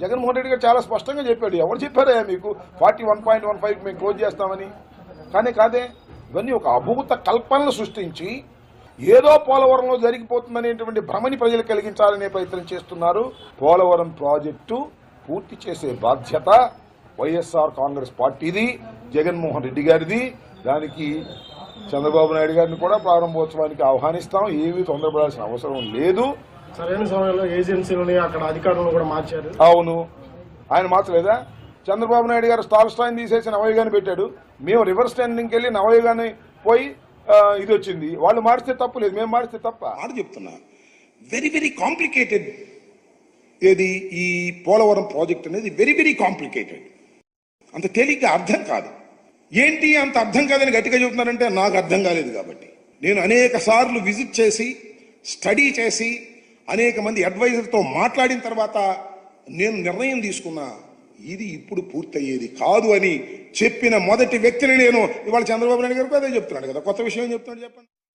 జగన్మోహన్ రెడ్డి గారు చాలా స్పష్టంగా చెప్పాడు ఎవరు చెప్పారా మీకు. Forty one point one five మేము క్లోజ్ చేస్తామని. కానీ కాదే ఇవన్నీ ఒక అభూత కల్పనలు సృష్టించి ఏదో పోలవరంలో జరిగిపోతుందనేటువంటి భ్రమని ప్రజలు కలిగించాలనే ప్రయత్నం చేస్తున్నారు. పోలవరం ప్రాజెక్టు పూర్తి చేసే బాధ్యత వైఎస్ఆర్ కాంగ్రెస్ పార్టీది జగన్మోహన్ రెడ్డి గారిది. దానికి చంద్రబాబు నాయుడు గారిని కూడా ప్రారంభోత్సవానికి ఆహ్వానిస్తాం. ఏమీ తొందరపడాల్సిన అవసరం లేదు. సరైన సమయంలో ఏజెన్సీలని అక్కడ అధికారులను కూడా మార్చారు. అవును. ఆయన మార్చలేదా? చంద్రబాబు నాయుడు గారు స్టార్ స్టాయిన్ తీసేసి నవయుగాన్ని పెట్టాడు. మేము రివర్స్ స్టాండింగ్కి వెళ్ళి నవయుగాన్ని పోయి ఇది వచ్చింది. వాళ్ళు మారిస్తే తప్పు లేదు. మేము మారిస్తే తప్ప. మాట చెప్తున్నా. వెరీ వెరీ కాంప్లికేటెడ్ ఏది? ఈ పోలవరం ప్రాజెక్ట్ అనేది వెరీ వెరీ కాంప్లికేటెడ్ అంత తేలిగ్గా అర్థం కాదు. ఏంటి అంత అర్థం కాదని గట్టిగా చెబుతున్నారంటే నాకు అర్థం కాలేదు కాబట్టి. నేను అనేక సార్లు విజిట్ చేసి స్టడీ చేసి అనేక మంది అడ్వైజర్తో మాట్లాడిన తర్వాత నేను నిర్ణయం తీసుకున్నా ఇది ఇప్పుడు పూర్తయ్యేది కాదు అని చెప్పిన మొదటి వ్యక్తిని నేను ఇవాళ చంద్రబాబు నాయుడు గారికి అదే చెప్తున్నాడు కదా. కొత్త విషయం చెప్తున్నాడు చెప్పండి.